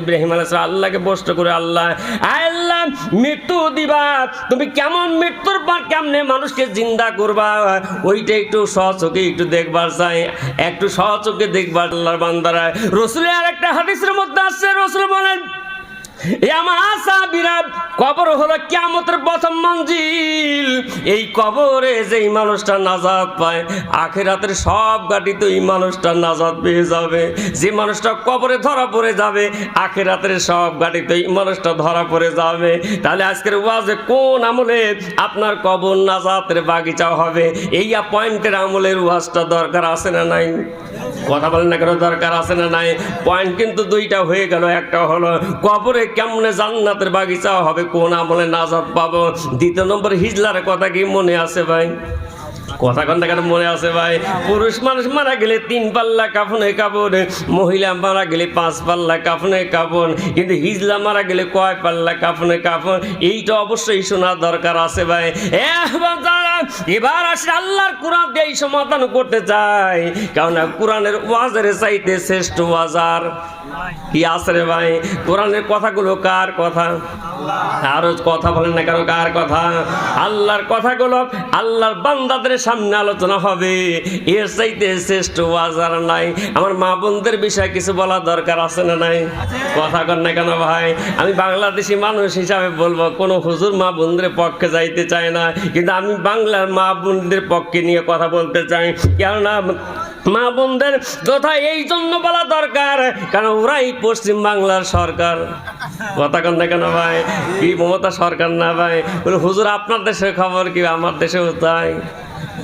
ইব্রাহিম আলাইহিস আল্লাহকে প্রশ্ন করে আল্লাহ আল্লাহ, মৃত্যু দিবা। তুমি কেমন মৃত্যুর পর কেমনে মানুষকে জিন্দা করবা? ওইটা একটু সহচোখে একটু দেখবার চাই। একটু সহচোখে দেখবার আল্লাহর বান্দারা। রসুলের আর একটা হাদিসের মধ্যে আসছে, রসুল বলেন আমার বিরাট কবর হলো কিয়ামতের প্রথম মঞ্জিল। এই কবরে যে এই মানুষটা নাজাদ পায়, আখেরাতের সব গাড়ি তো এই মানুষটা নাজাত পেয়ে যাবে। যে মানুষটা কবরে ধরা পড়ে যাবে, আখেরাতের সব গাড়ি তো এই মানুষটা ধরা পড়ে যাবে। তাহলে আজকের ওয়াজে কোন আমলে আপনার কবর নাজাতের বাগিচা হবে? এই পয়েন্টের আমলের ওয়াজটা দরকার আছে না নাই? কথা বলেন না কেন দরকার আছে না নাই? পয়েন্ট কিন্তু দুইটা হয়ে গেল। একটা হলো, কবরে কেমনে জান্নাতের বাগিচা হবে, কোন আমলে নাজাদ পাবো? দ্বিতীয় নম্বর, হিজলার কথা কি মনে আছে ভাই? কথা কন কেন মনে আছে ভাই। পুরুষ মানুষ মারা গেলে তিন পাল্লা কাফনে কাপড় মহিলা মারা গেলে পাঁচ পাল্লা কাফনে কাপড় কিন্তু হিজলা মারা গেলে কয় পাল্লা কাফনে কাপড় এইটা অবশ্যই শোনা দরকার আছে ভাই। এবার আসলে আল্লাহর কোরআন দিয়ে সমাধান করতে চাই। কারণ কোরআনের ওয়াজের চাইতে শ্রেষ্ঠ ওয়াজার কি আছে রে ভাই? কোরআনের কথাগুলো কার কথা? আরও কথা বলেন না কেন কার কথা? আল্লাহর কথাগুলো আল্লাহর বান্দাদের সামনে আলোচনা হবে। এর চাইতে শ্রেষ্ঠ ওয়াজার নাই। আমার মা বোনদের বিষয়ে কিছু বলা দরকার আছে না নাই? কথা কর না কেন ভাই? আমি বাংলাদেশি মানুষ হিসাবে বলব, কোনো হুজুর মা বোনদের পক্ষে যাইতে চায় না। কিন্তু আমি বাংলার মা বোনদের পক্ষে নিয়ে কথা বলতে চাই। কেননা মা বোনদের কথা এই জন্য বলা দরকার কারণ ওরাই পশ্চিম বাংলার সরকার। কথা কন না কেন ভাই? কি মমতা সরকার না ভাই? হুজুর, আপনার দেশের খবর কি? আমার দেশেও তাই।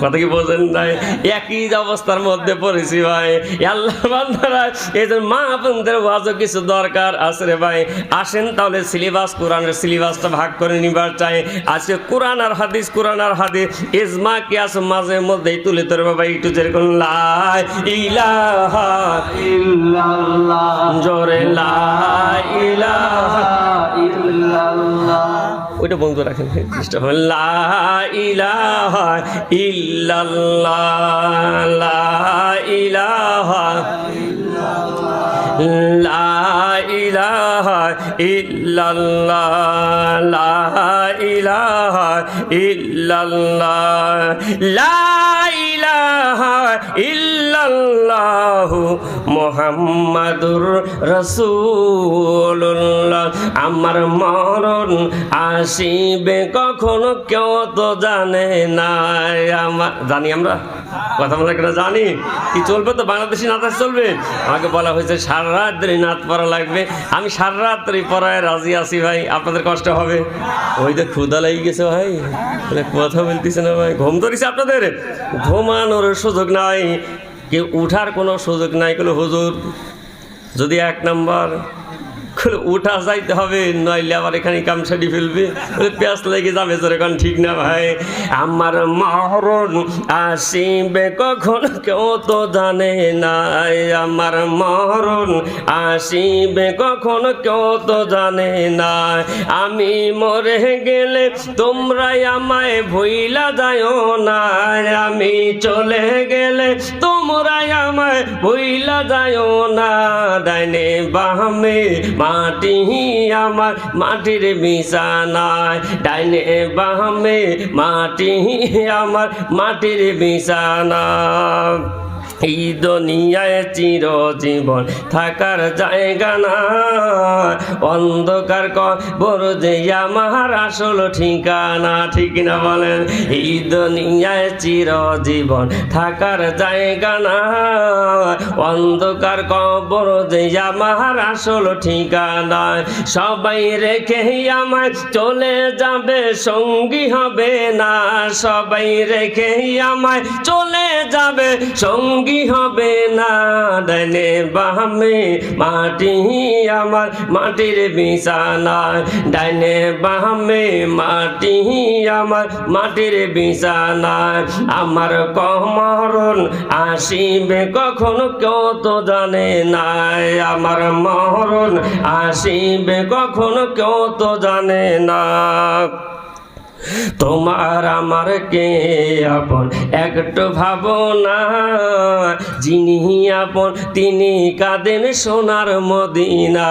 কথা কি বোঝেন নাই? একই অবস্থার মধ্যে পড়েছি ভাই। আল্লাহ বান্দারা এই যে মা বোনদের ওয়াজও কিছু দরকার আছে রে ভাই। আসেন তাহলে সিলেবাস, কোরআনের সিলেবাসটা ভাগ করে নিবার চাই। আজকে কোরআন আর হাদিস, কোরআন আর হাদিস। ইজমা কি আছে মাঝে মধ্যেই তুলে ধরবে ভাই, একটু যেরকম লাই ইলাহা জোরে লাই ইলাহা ইল্লাল্লাহ। ওইটা বন্ধ রাখেন চেষ্টা হবে লা ইলাহা ইল্লাল্লাহ লা ইলাহা ইল্লাল্লাহ লা মুহাম্মাদুর রাসূলুল্লাহ। আমার মরণ আসিবে কখনো, কেউ তো জানে না আমার জানি আমরা? কথা বলে কেন জানি? কি চলবে তো বাংলাদেশি নাচ চলবে? আমাকে বলা হয়েছে সারা রাত ধরে নাচ পড়া লাগবে। আমি সারা রাত্রি পড়ায় রাজি আছি ভাই, আপনাদের কষ্ট হবে? ওই তো ক্ষুদা লেগে গেছে ভাই। কথা বলতেছে না ভাই, ঘুম ধরেছে আপনাদের? ঘুমানোর সুযোগ নাই। কেউ উঠার কোনো সুযোগ নাই কোনো হুজুর যদি এক নাম্বার বলে, উঠা যাইতে হবে নইলে আবার এখানে কাম সারি ফেলবে। পেঁয়াজ লেগে যাবে এখন ঠিক না ভাই। আমার মরণ আসিবে কখন কেউ তো জানে নাই। আমার মরণ আসিবে কখন কেউ তো জানে না আমি মরে গেলে তোমরাই আমায় ভইলা যাও না। আমি চলে গেলে তোমরাই আমায় ভইলা যাও না। ডাইনে বামে মাটি আমার মাটির বিছানায়। ডাইনে বামে মাটি আমার মাটির বিছানা। এই দুনিয়ায় চিরজীবন থাকার জায়গা না অন্ধকার কবর যে আমার আসল ঠিকানা, ঠিক না বলেন? এই দুনিয়ায় চিরজীবন থাকার জায়গা না অন্ধকার কবর যে আমার আসল ঠিকানা, সবাই রেখে আমায় চলে যাবে, সঙ্গী হবে না। সবাই রেখে আমায় চলে যাবে, সঙ্গী হবে না ডাইনে বামে মাটি আমার মাটির বিছানা। ডাইনে বামে মাটি আমার মাটির বিছানা। আমার কমরণ আসিবে কখন কেউ তো জানে নাই। আমার মরণ আসিবে কখন কেউ তো জানে না। তোমার আমার কে আপন? একটু ভাবনা যিনি আপন, তিনি কাঁদেন সোনার মদিনা।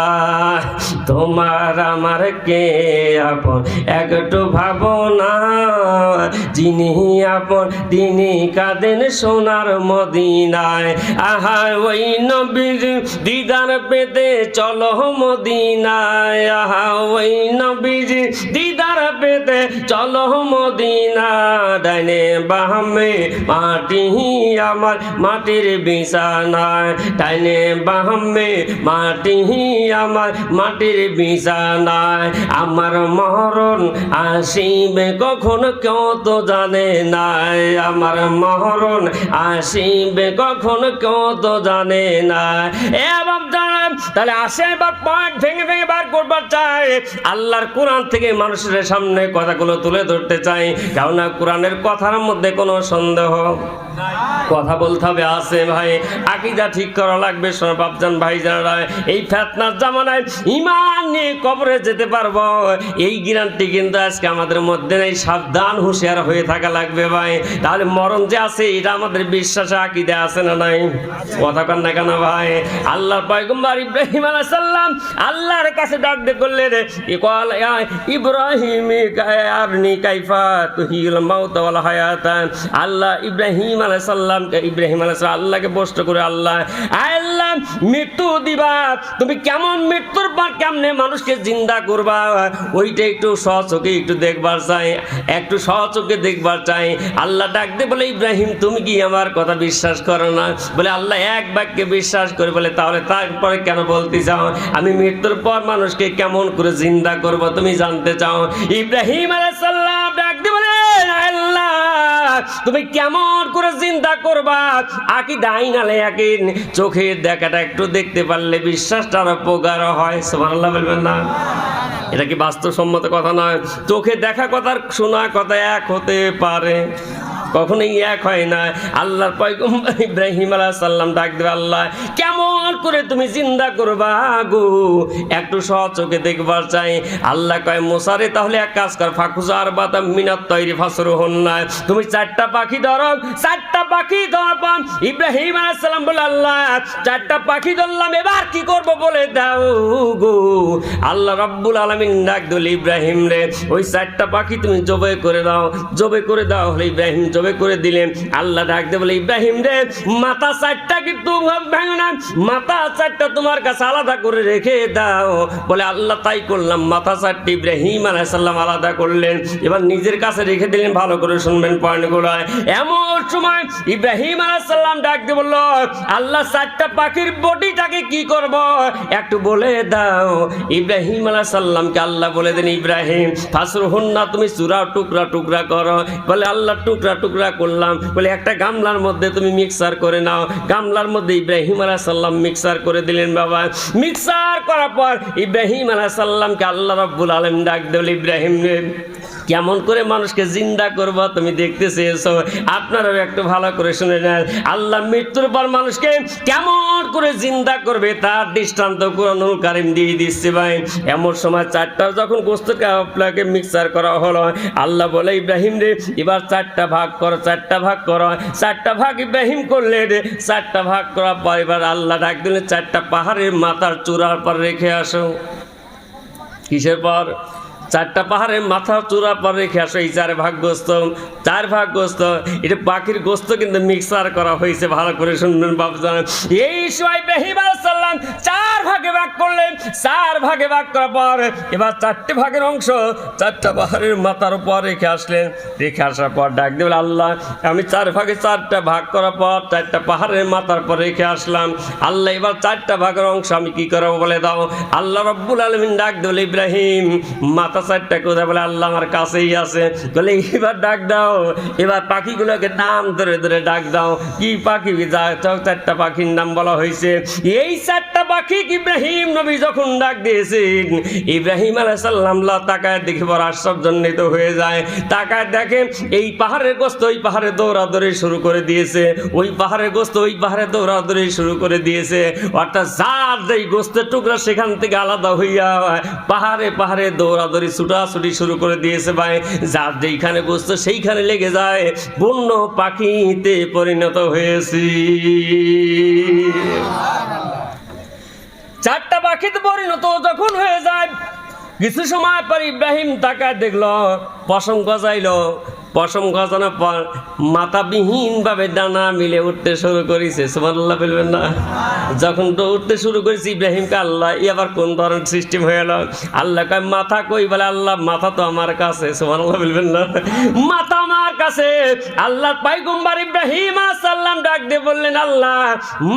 তোমার আমার কে আপন? একটু ভাবনা যিনি আপন, তিনি কাঁদেন সোনার মদিনায়। আহা, ওই নবীর দিদার পেতে চলো মদিনায়। আহা, ওই নবীর দিদার পেতে চলো মদিনা ডাইনে বাহামে মাটি আমার মাটির বিছানায় বাহামে মাটি আমার মাটির বিছানায় আমার মরণ আসিবে কখন কেউ তো জানে নাই। আমার মরণ আসিবে কখন কেউ তো জানে না এ বাপজান তাহলে আসে পয়েন্ট ভেঙে ভেঙে বার করবার চাই। আল্লাহর কোরআন থেকে মানুষের সামনে কথাগুলো তুলে ধরতে চাই কেননা কোরআনের কথার মধ্যে কোনো সন্দেহ কথা বলতে হবে, আছে ভাই। আকিদা ঠিক করা লাগবে সোনা বাপজান ভাই যারা এই ফেতনার জামানায় ইমান নিয়ে কবরে যেতে পারব। এই গ্যারান্টি কিন্তু আজকে আমাদের মধ্যে নেই। সাবধান, হুঁশিয়ার হয়ে থাকা লাগবে ভাই। তাহলে মরণ যে আছে, এটা আমাদের বিশ্বাসে আকিদা আছে না নাই? কথা কন না কেন ভাই? আল্লাহর পয়গম্বর ইব্রাহিম আলাইহিস সালাম আল্লাহর কাছে ডাক দিয়ে করলেন ইকাল ইব্রাহিম আল্লাহ ইব্রাহিম আলাইহিস ইব্রাহিম আলাইহিস সালাম আল্লাহকে প্রশ্ন করে আল্লাহ আল্লাহ, মৃত্যু দিবা। তুমি কেমন মৃত্যুর পর কেমনে মানুষকে জিন্দা করবা? ওইটা একটু সহচোখে একটু দেখবার চাই, একটু সহচোখে দেখবার চাই। আল্লাহ ডাক দে বলে, ইব্রাহিম, তুমি কি আমার কথা বিশ্বাস করো না? বলে, আল্লাহ এক বাক্যে বিশ্বাস করে বলে, তাহলে তারপরে কেন বলতে চাও? আমি মৃত্যুর পর মানুষকে কেমন করে জিন্দা করব তুমি জানতে চাও? ইব্রাহিম আলাইসাল্লাম ডাক দে বলে আল্লাহ তুমি কেমন করে চিন্তা করবা? আকি দাই না আকি চোখের দেখাটা একটু দেখতে পারলে বিশ্বাসটা আরও প্রগাঢ় হয়। সুবহানাল্লাহ বলবেন না? এটা কি বাস্তবসম্মত কথা নয়? চোখে দেখা কথার শোনা কথা এক হতে পারে। কখনোই এক হয় না। আল্লাহর পয়গম্বর ইব্রাহিম আলাইহিস সাল্লাম ডাক দেবে, আল্লাহ, কেমন করে তুমি চিন্তা করবা গো? একটু সহজ চোখে দেখবার চাই। আল্লাহ কয়, মোসারে, তাহলে এক কাজ কর, ফাকুজার বাতা মিনাত তৈরি ফাসর হন না। তুমি চারটা পাখি ধরো, চারটা পাখি ধরার ইব্রাহিম আলাইহিস সালাম বলে, আল্লাহ, চারটা পাখি ধরলাম, এবার কি করব বলে দাও গো? আল্লাহ রাব্বুল আলামিন ডাক দিল, ইব্রাহিম রে, ওই চারটা পাখি তুমি জবে করে দাও, জবে করে দাও। হলে ইব্রাহিম, জবে করে দিলেন। আল্লাহ ডাকতে বলে, ইব্রাহিম রে, মাথা চারটা কিন্তু মাথা চারটা তোমার কাছে আলাদা করে রেখে দাও। বলে, আল্লাহ তাই করলাম, মাথা চারটি ইব্রাহিম আলাইসাল্লাম আলাদা করলেন। এবার নিজের কাছে রেখে দিলেন, ভালো করে শুনবেন পয়েন্টগুলো এমন সময় ইব্রাহিম আলাইসাল্লাম ডাক দিয়ে বলল, আল্লাহ চারটা পাখির বডিটাকে কি করব? একটু বলে দাও। ইব্রাহিম আলাইসাল্লামকে আল্লাহ বলে দেন ইব্রাহিম ফাসর না তুমি চূড়া টুকরা টুকরা করো। বলে, আল্লাহ টুকরা টুকরা করলাম। বলে, একটা গামলার মধ্যে তুমি মিক্সার করে নাও। গামলার মধ্যে ইব্রাহিম আলাহ সাল্লাম মিক্সার করে দিলেন বাবা। মিক্সার করার পর ইব্রাহিম আলাহ সাল্লামকে আল্লাহ রব্বুল আলম ডাক দিল ইব্রাহিম কেমন করে মানুষকে জিন্দা করব তুমি দেখতে চেয়েছো আপনারাও একটু ভালো করে শুনে নেন। আল্লাহ মৃত্যুর পর মানুষকে কেমন করে জিন্দা করবে তার দৃষ্টান্ত কোরআনুল কারিম দিয়ে দিচ্ছে ভাই। এমন সময় চারটা যখন গোস্তকে আপনাকে মিক্সার করা হলো, আল্লাহ বলে, ইব্রাহিম রে, এবার চারটা ভাগ করো, চারটা ভাগ করো। চারটা ভাগ ইব্রাহিম করলে রে, চারটা ভাগ করার পর এবার আল্লাহ ডাক দিলে চারটা পাহাড়ের মাথার চূড়ার পর রেখে আসো। কিসের পর? চারটা পাহাড়ের মাথা চূড়া পর রেখে আসো, এই চার ভাগ গোস্ত চার ভাগ গোস্ত এটা পাখির গোস্ত কিন্তু মিক্সার করা হয়েছে, ভালো করে শুনবেন বাবজান এই সময় বেহিম সাল্লাম চার ভাগে ভাগ করলেন, চার ভাগে ভাগ করার পর এবার চারটে ভাগের অংশ চারটা পাহাড়ের মাথার উপর রেখে আসলেন। রেখে আসার পর ডাক দেবেন আল্লাহ, আমি চার ভাগে চারটা ভাগ করার পর চারটা পাহাড়ের মাথার পর রেখে আসলাম। আল্লাহ, এবার চারটা ভাগের অংশ আমি কি করব বলে দাও? আল্লাহ রব্বুল আলমিন ডাক দিল ইব্রাহিম, মাথা চারটা কোথায় বলে, আল্লাহ আমার কাছেই আছে। বলে, এবার ডাক দাও। এবার পাখিগুলোকে নাম ধরে ধরে ডাক দাও। কি পাখি? চারটা পাখির নাম বলা হয়েছে। এই চারটা পাখি ইব্রাহিম নবী যখন ডাক দিয়েছেন, ইব্রাহিম আলাইসাল্লাম তাকায় দেখে বড় আশ্চর্যজনিত হয়ে যায়। তাকায় দেখে এই পাহাড়ের গোস্ত ওই পাহাড়ে দৌড়াদৌড়ি শুরু করে দিয়েছে। ওই পাহাড়ের গোস্ত ওই পাহাড়ে দৌড়াদৌড়ি শুরু করে দিয়েছে। অর্থাৎ যার যেই গোস্তের টুকরা সেখান থেকে আলাদা হইয়া পাহাড়ে পাহাড়ে দৌড়াদৌড়ি দড়ি ছুটাছুটি শুরু করে দিয়েছে ভাই। যার যেইখানে বসতো সেইখানে লেগে যায়। বন্য পাখিতে পরিণত হয়েছি। চারটা পাখিতে পরিণত যখন হয়ে যায়, কিছু সময় পর ইব্রাহিম তাকায় দেখল, পশম গজাইলো। পশম গজানোর পর মাথাবিহীন ভাবে ডানা মিলে উঠতে শুরু করেছে। সুমাল্লাহ বলবেন না। যখন উঠতে শুরু করেছে ইব্রাহিমকে, আল্লাহ ই আবার কোন ধরনের সিস্টেম হয়ে গেল আল্লাহ কয়, মাথা কই? বলে, আল্লাহ, মাথা তো আমার কাছে। সুমাল্লাহ বলবেন না। মাথা আমার কাছে। আল্লাহ পাইগম্বার ইব্রাহিম সাল্লাম ডাক দিয়ে বললেন, আল্লাহ,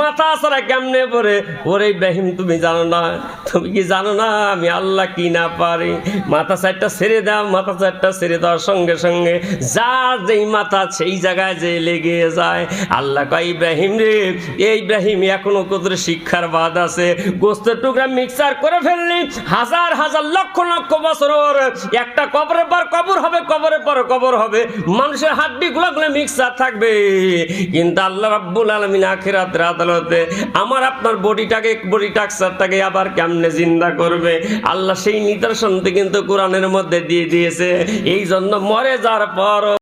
মাথা ছাড়া কেমনে পরে ওরে ইব্রাহিম, তুমি জানো না। তুমি কি জানো না, আমি আল্লাহ কি না পারি? মাথা চারটা ছেড়ে দাও, মাথা চারটা ছেড়ে দেওয়ার সঙ্গে সঙ্গে যার যেই মাথা সেই জায়গায় যে লেগে যায়। আল্লাহ কয়, ইব্রাহিম রে, এই ইব্রাহিম এখনও কত শিক্ষার বাদ আছে। গোস্তের টুকরা মিক্সার করে ফেললি, হাজার হাজার লক্ষ লক্ষ বছর ওর একটা কবরের পর কবর হবে কবরের পর কবর হবে। মানুষের হাড্ডি গুলো গুলো মিক্সার থাকবে। কিন্তু আল্লাহ রাব্বুল আলমিন আখিরাতের আদালতে আমার আপনার বডিটাকে, বডি টাক্সারটাকে আবার কেমনে জিন্দা করবে? আল্লাহ সেই নিদর্শনটি কিন্তু কোরআনের মধ্যে দিয়ে দিয়েছে। এই জন্য মরে যাওয়ার পর আর